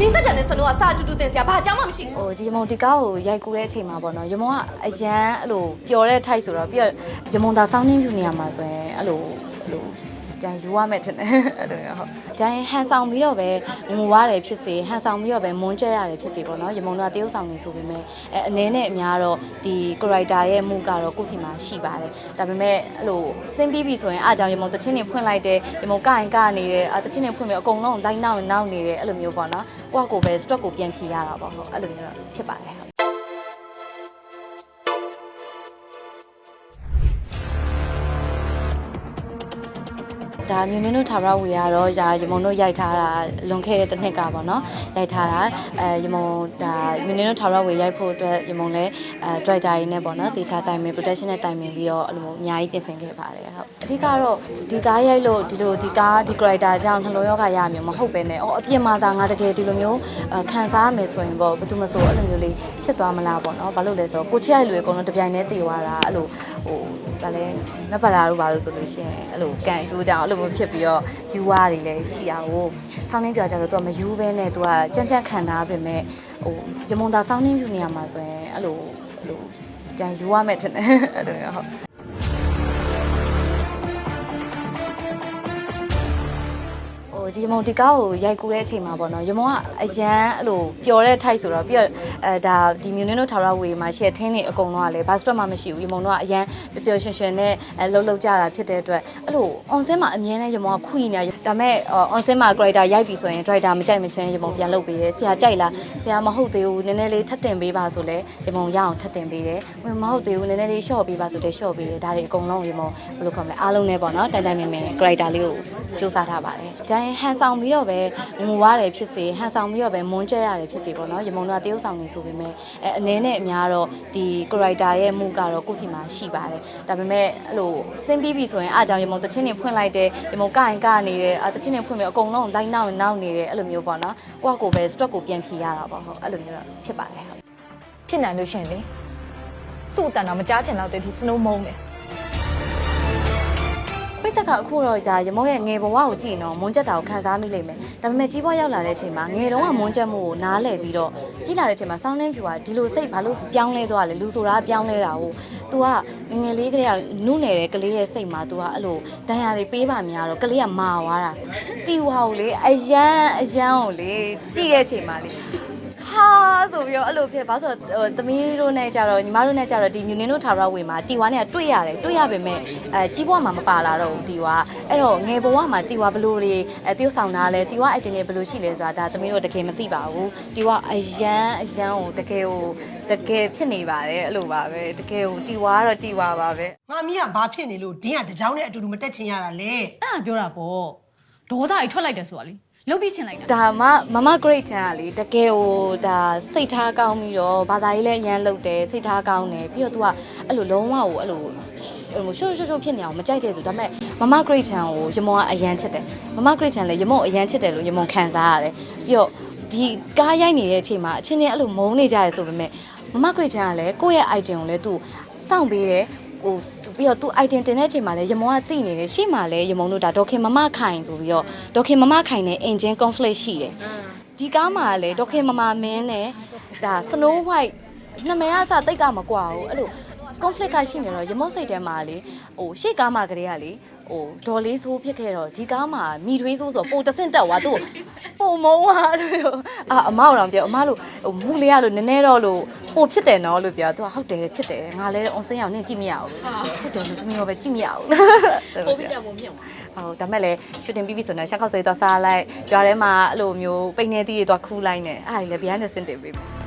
နေစက်ကြံတဲ့စနိုးကစာတူတူတင်စရာဘာအကြောင်းမှမရှိဘူးဟိုဒီရမုံဒီကားကိုရိုက်ကူတဲ့အချိန်မှာပေါ့နော်ရမုံကအရန်အဲ့လိုပျော်တဲ့ type ဆိုတော့ပြီးတော့ရမုံသာစောင်းနှင်းပြူနေရမှာဆိုရင်အဲ့လိုအဲ့လို ကြံယူရမယ်ထင်တယ်အဲ့လိုမျိုးဟုတ်ကြံဟန်ဆောင်ပြီးတော့ပဲငူရတယ်ဖြစ်စေဟန်ဆောင်ပြီးတော့ပဲမွန်းကျက်ရတယ်ဖြစ်စေပေါ့နော်ရမုံတို့ကတရုပ်ဆောင်နေဆိုပေမဲ့အဲအနေနဲ့အများတော့ဒီ character ရဲ့မူကတော့ကိုယ့်စီမှာရှိပါတယ်ဒါပေမဲ့အဲ့လိုစင်းပြီးပြီဆိုရင်အားကြောင့်ရမုံတချင်းတွေဖွင့်လိုက်တယ်ရမုံကရင်ကနေတယ်အာတချင်းတွေဖွင့်ပြီးအကုန်လုံးလိုက်နောက်နောက်နေတယ်အဲ့လိုမျိုးပေါ့နော်ကိုယ့်ကိုယ်ပဲ stock ကိုပြန်ဖြေရတာပေါ့ဟုတ်အဲ့လိုမျိုးတော့ဖြစ်ပါတယ် ဒါမြူနင်းတို့ထာဝရဝေကတော့ရာရမုံတို့ရိုက်ထားတာလွန်ခဲ့တဲ့တစ်နှစ်ကပေါ့နော်ရိုက်ထားတာအဲရမုံဒါမြူနင်းတို့ထာဝရဝေရိုက်ဖို့အတွက်ရမုံလည်းအဲဒရိုက်တာရင်းနဲ့ပေါ့နော်တေချာတိုင်မင် protection နဲ့တိုင်မင်ပြီးတော့အဲ့လိုမျိုးအများကြီးပြင်ဆင်ခဲ့ပါတယ်ဟုတ်အဓိကတော့ဒီကားရိုက်လို့ဒီလိုဒီကားဒီ character အကြောင်းနှလုံးရောဂါရမျိုးမဟုတ်ပဲနဲ့အော်အပြင်မှာသာငါတကယ်ဒီလိုမျိုးအဲခံစားရမယ်ဆိုရင်ပေါ့ဘာလို့မဆိုအဲ့လိုမျိုးလေးဖြစ်သွားမလားပေါ့နော်ဘာလို့လဲဆိုတော့ကိုချစ်ရိုက်လူအကုန်လုံးတစ်ပြိုင်တည်းတည်သွားတာအဲ့လိုဟိုဒါလည်းမက်ပါတာတို့ဘာလို့ဆိုလို့ရှိရင်အဲ့လိုကန်ကျိုးကြအောင်အဲ့လိုမျိုးဖြစ်ပြီးတော့ယူဝါတွေလည်းရှိတာကိုဆောင်းနှင်းပြောကြတော့သူကမယူဘဲနဲ့သူကကြမ်းကြမ်းခံထားပေမဲ့ဟိုရမုံသာဆောင်းနှင်းပြူနေရမှာဆိုရင်အဲ့လိုအဲ့လိုကြံယူရမယ်ထင်တယ်အဲ့လိုမျိုးဟုတ် ဒီမုံဒီကားကိုရိုက်ကူတဲ့အချိန်မှာပေါ့နော်ရမုံကအရန်အဲ့လိုပျော်တဲ့ type ဆိုတော့ပြီးတော့အဲဒါဒီမြူနင်းတို့ထာဝရဝေမှာရှိတဲ့ထင်းတွေအကုန်လုံးကလည်းဘာစတော့မှမရှိဘူးရမုံတို့ကအရန်ပျော်ပျော်ရွှင်ရွှင်နဲ့အဲလှုပ်လှုပ်ကြတာဖြစ်တဲ့အတွက်အဲ့လို on scene မှာအမြင်နဲ့ရမုံကခွီနေရဒါပေမဲ့ on scene မှာ character ရိုက်ပြီဆိုရင် driver မကြိုက်မချင်းရမုံပြန်လုပ်ပေးတယ်ဆရာကြိုက်လားဆရာမဟုတ်သေးဘူးနည်းနည်းလေးထပ်တင်ပေးပါဆိုလဲရမုံရအောင်ထပ်တင်ပေးတယ်မဟုတ်သေးဘူးနည်းနည်းလေး short ပေးပါဆိုတော့ short ပေးတယ်ဒါတွေအကုန်လုံးရမုံဘယ်လိုခေါ်မလဲအားလုံးနဲ့ပေါ့နော်တိုင်တိုင်မင်မင် character လေးကိုစူးစမ်းထားပါတယ်။ဒါရင်ဟန်ဆောင်ပြီးတော့ပဲငူရတယ်ဖြစ်စေဟန်ဆောင်ပြီးတော့ပဲမွန်းကျက်ရတယ်ဖြစ်စေပေါ့နော်။ရမုံတို့ကတရုပ်ဆောင်နေဆိုပေမဲ့အဲအနေနဲ့အများတော့ဒီ character ရဲ့မူကတော့ကိုယ့်စီမှာရှိပါတယ်။ဒါပေမဲ့အဲ့လိုစင်းပြီးပြီဆိုရင်အားကြောင့်ရမုံတချင်းတွေဖွင့်လိုက်တယ်ရမုံကရင်ကနေတယ်အာတချင်းတွေဖွင့်ပြီးအကုန်လုံးလိုက်နောက်နောက်နေတယ်အဲ့လိုမျိုးပေါ့နော်။ကိုယ့်ကိုယ်ပဲ stock ကိုပြန်ဖြေရတာပေါ့ဟုတ်အဲ့လိုမျိုးတော့ဖြစ်ပါတယ်ဟုတ်ဖြစ်နိုင်လို့ရှရင်လေသူ့အတန်တော့မကြားချင်တော့တဲ့ဒီစနိုးမုံတယ် ပိတ်သက်ကအခုတော့ကြာရမုံရဲ့ငယ်ဘဝကိုကြည့်ရင်တော့မွန်းချက်တာကိုခံစားမိလိမ့်မယ်ဒါပေမဲ့ကြီးပွားရောက်လာတဲ့အချိန်မှာငယ်တုန်းကမွန်းချက်မှုကိုနားလည်ပြီးတော့ကြီးလာတဲ့အချိန်မှာစောင်းနှင်းဖြူကဒီလိုစိတ်ဘာလို့ပြောင်းလဲသွားလဲလူဆိုတာကပြောင်းလဲတာကို तू ကငယ်ငယ်လေးကလေးကနုနယ်တဲ့ကလေးရဲ့စိတ်မှာ तू ကအဲ့လိုဒဏ်ရာတွေပေးပါများတော့ကလေးကမာသွားတာတီဝါကိုလေအယမ်းအယမ်းကိုလေကြည့်တဲ့အချိန်မှာလေ ဟာဆိုပြီးတော့အဲ့လိုဖြစ်ဘာလို့ဆိုတော့ဟိုသမီးတို့နဲ့ကြတော့ညီမတို့နဲ့ကြတော့ဒီမြူနင်းတို့ထာဝရဝေမှာတီဝါနဲ့တွေ့ရတယ်တွေ့ရပေမဲ့အဲကြီးဘွားမှာမပါလာတော့ဘူးတီဝါအဲ့တော့ငယ်ဘဝမှာတီဝါဘလို့တွေအဲတယောက်ဆောင်တာလဲတီဝါအတင်တွေဘလို့ရှိလဲဆိုတာဒါသမီးတို့တကယ်မသိပါဘူးတီဝါအယမ်းအယမ်းကိုတကယ်ကိုတကယ်ဖြစ်နေပါတယ်အဲ့လိုပါပဲတကယ်ကိုတီဝါကတော့တီဝါပါပဲငါမီးကဘာဖြစ်နေလို့ဒင်းကတကြောင်နဲ့အတူတူမတက်ချင်ရတာလဲအဲ့ဒါပြောတာပေါ့ဒေါသကြီးထွက်လိုက်တယ်ဆိုတာလေ လုတ်ပြီးချင်လိုက်တာဒါမှမမ great ချန်ကလေတကယ်ကိုဒါစိတ်ထားကောင်းပြီးတော့ဘာသာရေးလည်းအရန်လုပ်တယ်စိတ်ထားကောင်းတယ်ပြီးတော့ तू ကအဲ့လိုလုံးဝကိုအဲ့လိုဟိုရှုပ်ရှုပ်ရှုပ်ဖြစ်နေအောင်မကြိုက်တဲ့သူဒါပေမဲ့မမ great ချန်ကိုရမုံကအရန်ချစ်တယ်မမ great ချန်လည်းရမုံအရန်ချစ်တယ်လို့ရမုံခံစားရတယ်ပြီးတော့ဒီကားရိုက်နေတဲ့အချိန်မှာအချင်းချင်းအဲ့လိုမုန်းနေကြရဆိုပေမဲ့မမ great ချန်ကလည်းကိုယ့်ရဲ့ item ကိုလည်း तू စောင့်ပေးတယ်ဟို ပြီးတော့ तू item တင်တဲ့အချိန်မှာလည်းရမုံကတိနေတယ်ရှေ့မှာလည်းရမုံတို့ဒါဒေါခင်မမခိုင်ဆိုပြီးတော့ဒေါခင်မမခိုင်နဲ့ engine conflict ရှိတယ်ဒီကားမှာလည်းဒေါခင်မမမင်းနဲ့ဒါ Snow White နာမည်အစတိတ်ကမကွာဘူးအဲ့လို conflict ကရှိနေတော့ရမုံစိတ်ထဲမှာလေဟိုရှေ့ကားမှာကလေးကလေ ဟိုဒေါ်လေးဆိုးဖြစ်ခဲ့တော့ဒီကားမှာမိထွေးဆိုးဆိုပိုတဆင့်တက်သွားသူ့ကိုပုံမုံသွားတယ်အာအမောက်တော့ပြောအမလို့ဟိုမူလေးရလို့နည်းနည်းတော့လို့ပိုဖြစ်တယ်နော်လို့ပြောသူကဟုတ်တယ်ဖြစ်တယ်ငါလည်း on စင်းအောင်နင့်ကြည့်မရဘူးဟုတ်တယ်လို့သူမျိုးပဲကြည့်မရဘူးပိုပြီးတော့ပုံမြင့်ဟုတ်ဒါမဲ့လေရှူတင်ပြီးပြီဆိုတော့ရှက်ခောက်ဆွေးသွားစားလိုက်ကြွားထဲမှာအဲ့လိုမျိုးပိတ်နေသီးတွေသွားခူးလိုက်နေအဲ့ဒါလည်း behind the scene တင်ပေးမ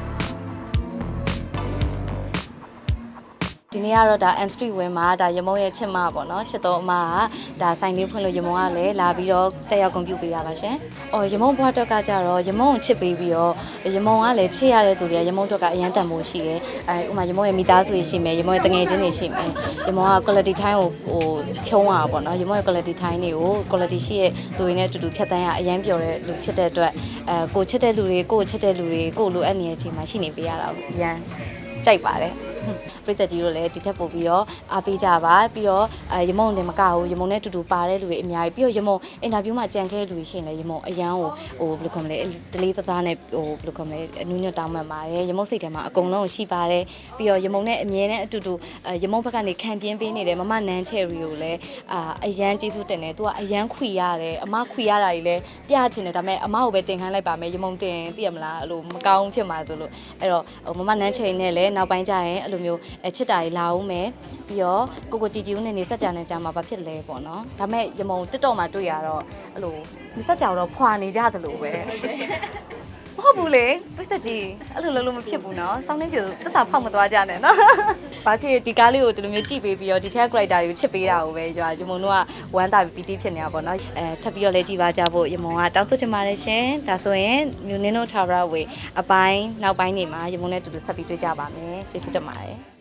ဒီနေ့ကတော့ဒါ M Street ဝင်းမှာဒါရမုံရဲ့ချစ်မပေါ့နော်ချစ်တော်အမကဒါဆိုင်လေးဖွင့်လို့ရမုံကလည်းလာပြီးတော့တက်ရောက်ကွန်ပျူပေးရပါရှင်။အော်ရမုံဘွားတော့ကကြတော့ရမုံကိုချစ်ပေးပြီးတော့ရမုံကလည်းချစ်ရတဲ့သူတွေကရမုံတော့ကအရန်တန်ဖို့ရှိတယ်။အဲဥမာရမုံရဲ့မိသားစုတွေရှိမယ်ရမုံရဲ့တငယ်ချင်းတွေရှိမယ်။ရမုံက quality time ကိုဟိုဖြုံးရပါပေါ့နော်ရမုံရဲ့ quality time တွေကို quality ရှိရဲ့သူတွေနဲ့အတူတူဖြတ်တန်းရအရန်ပျော်တဲ့လူဖြစ်တဲ့အတွက်အဲကိုချစ်တဲ့လူတွေကိုချစ်တဲ့လူတွေကိုလိုအပ်နေတဲ့အချိန်မှာရှိနေပေးရတာပေါ့။အရန် ကြိုက်ပါတယ်။ပရိသတ်ကြီးတို့လည်းဒီထက်ပိုပြီးတော့အားပေးကြပါပြီးတော့အဲရမုံတင်မကဘူးရမုံနဲ့တူတူပါတဲ့လူတွေအများကြီးပြီးတော့ရမုံအင်တာဗျူးမှာကြံခဲ့လူတွေရှိရင်လည်းရမုံအရန်ကိုဟိုဘယ်လိုခေါ်မလဲတလေးသသားနဲ့ဟိုဘယ်လိုခေါ်မလဲအနူးညွတ်တောင်းပန်ပါတယ်ရမုံစိတ်ထဲမှာအကုန်လုံးရှိပါတယ်ပြီးတော့ရမုံနဲ့အမြဲတမ်းအတူတူအဲရမုံဘက်ကနေခံပြင်းပေးနေတဲ့မမနန်းချယ်ရီကိုလည်းအာအရန်ကျေးဇူးတင်တယ်သူကအရန်ခွေရတယ်အမခွေရတာကြီးလည်းပြချင်တယ်ဒါပေမဲ့အမကိုပဲတင်ခိုင်းလိုက်ပါမယ်ရမုံတင်သိရမလားအဲ့လိုမကောင်းဖြစ်မှာဆိုလို့အဲ့တော့ဟိုမမနန်းချယ်နဲ့လည်းနောက်ပိုင်းကျရင်အဲ့လိုမျိုးအချစ်တာကြီးလာအောင်မယ်ပြီးတော့ကိုကိုတီတီဦးနဲ့နေဆက်ကြတဲ့ကြာမှာဘာဖြစ်လဲပေါ့နော်ဒါပေမဲ့ရမုံတက်တော့မှတွေ့ရတော့အဲ့လိုနေဆက်ကြတော့ဖွာနေကြသလိုပဲ မဟုတ်ဘူးလေပရိသတ်ကြီးအဲ့လိုလုံးလုံးမဖြစ်ဘူးနော်စောင်းနှင်းပြိုသစ္စာဖောက်မသွားကြနဲ့နော်ဘာဖြစ်ဒီကားလေးကိုဒီလိုမျိုးကြည့်ပေးပြီးတော့ဒီထက် character တွေကိုချစ်ပေးတာကိုပဲကျွာရမုံတို့ကဝမ်းသာပြီးပီတိဖြစ်နေတာပေါ့နော်အဲထပ်ပြီးတော့လဲကြည့်ပါကြဖို့ရမုံကတောင်းဆိုချင်ပါတယ်ရှင်ဒါဆိုရင်မြူနင်းတို့ထာဝရဝေအပိုင်းနောက်ပိုင်းနေမှာရမုံနဲ့တူတူဆက်ပြီးတွေ့ကြပါမယ်ကျေးဇူးတင်ပါတယ်